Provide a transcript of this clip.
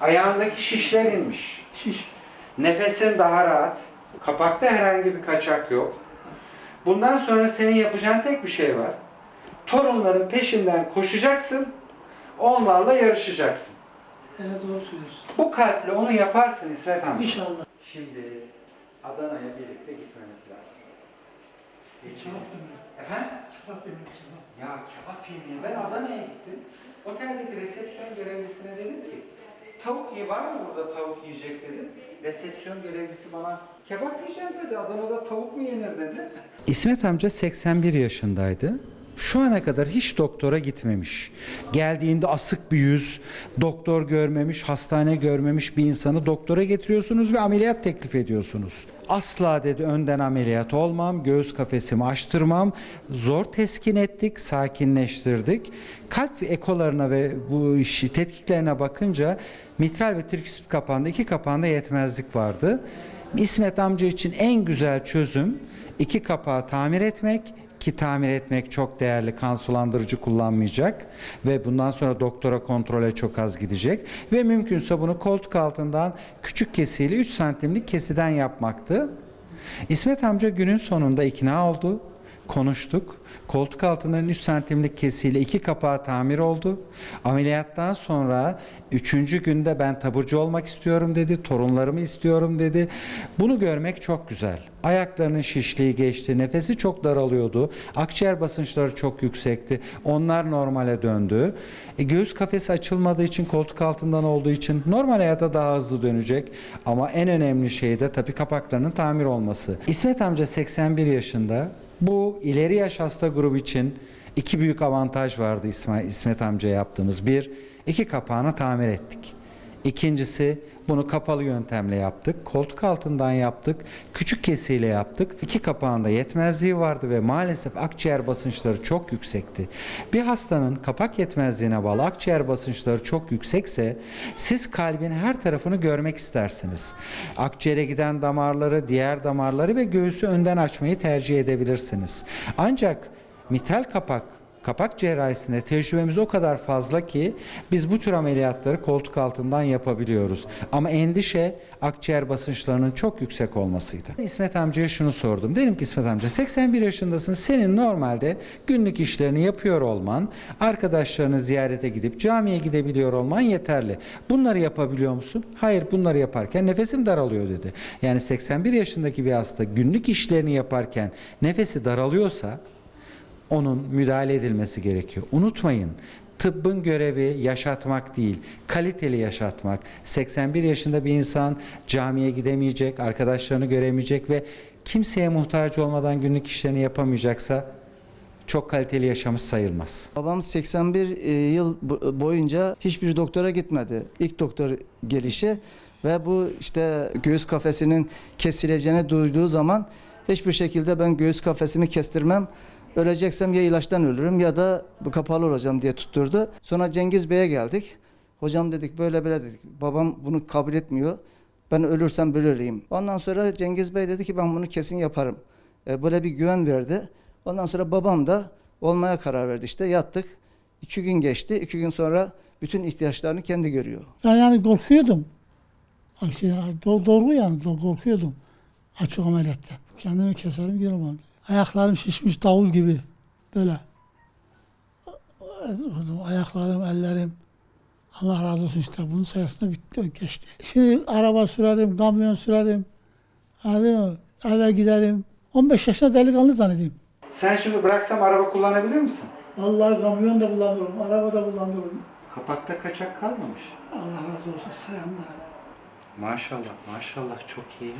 Ayağındaki şişler inmiş. Şiş. Nefesin daha rahat. Kapakta herhangi bir kaçak yok. Bundan sonra senin yapacağın tek bir şey var. Torunların peşinden koşacaksın. Onlarla yarışacaksın. Evet doğru söylüyorsun. Bu kalple onu yaparsın İsmet amca. İnşallah. Şimdi Adana'ya birlikte gitmemiz lazım. Yemeği. Efendim? Kebap. Kebap. Ya kebap yemeye ben Adana'ya gittim. Oteldeki resepsiyon görevlisine dedim ki tavuk yiyi var mı burada tavuk yiyecek dedim. Resepsiyon görevlisi bana kebap yiyeceğim dedi. Adana'da tavuk mu yenir dedi. İsmet amca 81 yaşındaydı. Şu ana kadar hiç doktora gitmemiş. Geldiğinde asık bir yüz, doktor görmemiş, hastane görmemiş bir insanı doktora getiriyorsunuz ve ameliyat teklif ediyorsunuz. Asla dedi önden ameliyat olmam, göğüs kafesimi açtırmam. Zor teskin ettik, sakinleştirdik. Kalp ekolarına ve bu işi tetkiklerine bakınca mitral ve triküspit kapağında iki kapağında yetmezlik vardı. İsmet amca için en güzel çözüm iki kapağı tamir etmek ki tamir etmek çok değerli kan sulandırıcı kullanmayacak ve bundan sonra doktora kontrole çok az gidecek ve mümkünse bunu koltuk altından küçük kesiyle 3 santimlik kesiden yapmaktı. İsmet amca günün sonunda ikna oldu. Konuştuk. Koltuk altından 3 santimlik kesiyle iki kapağı tamir oldu. Ameliyattan sonra üçüncü günde ben taburcu olmak istiyorum dedi. Torunlarımı istiyorum dedi. Bunu görmek çok güzel. Ayaklarının şişliği geçti. Nefesi çok daralıyordu. Akciğer basınçları çok yüksekti. Onlar normale döndü. E, göğüs kafesi açılmadığı için koltuk altından olduğu için normal hayata daha hızlı dönecek. Ama en önemli şey de tabii kapaklarının tamir olması. İsmet amca 81 yaşında. Bu ileri yaş hasta grubu için iki büyük avantaj vardı İsmet amca yaptığımız. Bir, iki kapağını tamir ettik. İkincisi bunu kapalı yöntemle yaptık. Koltuk altından yaptık. Küçük kesiyle yaptık. İki kapağında yetmezliği vardı ve maalesef akciğer basınçları çok yüksekti. Bir hastanın kapak yetmezliğine bağlı akciğer basınçları çok yüksekse siz kalbin her tarafını görmek istersiniz. Akciğere giden damarları, diğer damarları ve göğüsü önden açmayı tercih edebilirsiniz. Ancak mitral kapak Kapak cerrahisinde tecrübemiz o kadar fazla ki biz bu tür ameliyatları koltuk altından yapabiliyoruz. Ama endişe akciğer basınçlarının çok yüksek olmasıydı. İsmet amcaya şunu sordum. Dedim ki İsmet amca 81 yaşındasın. Senin normalde günlük işlerini yapıyor olman, arkadaşlarını ziyarete gidip camiye gidebiliyor olman yeterli. Bunları yapabiliyor musun? Hayır bunları yaparken nefesim daralıyor dedi. Yani 81 yaşındaki bir hasta günlük işlerini yaparken nefesi daralıyorsa onun müdahale edilmesi gerekiyor. Unutmayın tıbbın görevi yaşatmak değil, kaliteli yaşatmak. 81 yaşında bir insan camiye gidemeyecek, arkadaşlarını göremeyecek ve kimseye muhtaç olmadan günlük işlerini yapamayacaksa çok kaliteli yaşamış sayılmaz. Babam 81 e, yıl bo- boyunca hiçbir doktora gitmedi. İlk doktor gelişi ve bu işte göğüs kafesinin kesileceğini duyduğu zaman hiçbir şekilde ben göğüs kafesimi kestirmem. Öleceksem ya ilaçtan ölürüm ya da kapalı olacağım diye tutturdu. Sonra Cengiz Bey'e geldik. Hocam dedik böyle böyle dedik. Babam bunu kabul etmiyor. Ben ölürsem böyle öleyim. Ondan sonra Cengiz Bey dedi ki ben bunu kesin yaparım. E, böyle bir güven verdi. Ondan sonra babam da olmaya karar verdi işte yattık. İki gün geçti. İki gün sonra bütün ihtiyaçlarını kendi görüyor. Ben yani korkuyordum. Aksine do- doğru yani korkuyordum. Açık ameliyattan. Kendimi keserim girmem. Ayaklarım şişmiş davul gibi. Böyle. Ayaklarım, ellerim. Allah razı olsun işte. Bunun sayesinde bitti, geçti. Şimdi araba sürerim, kamyon sürerim. Anladın mı? Eve giderim. 15 yaşında delikanlı zannedeyim. Sen şimdi bıraksam araba kullanabilir misin? Vallahi kamyon da kullanıyorum, araba da kullanıyorum. Kapakta kaçak kalmamış. Allah razı olsun sayanlar. Maşallah, maşallah çok iyi.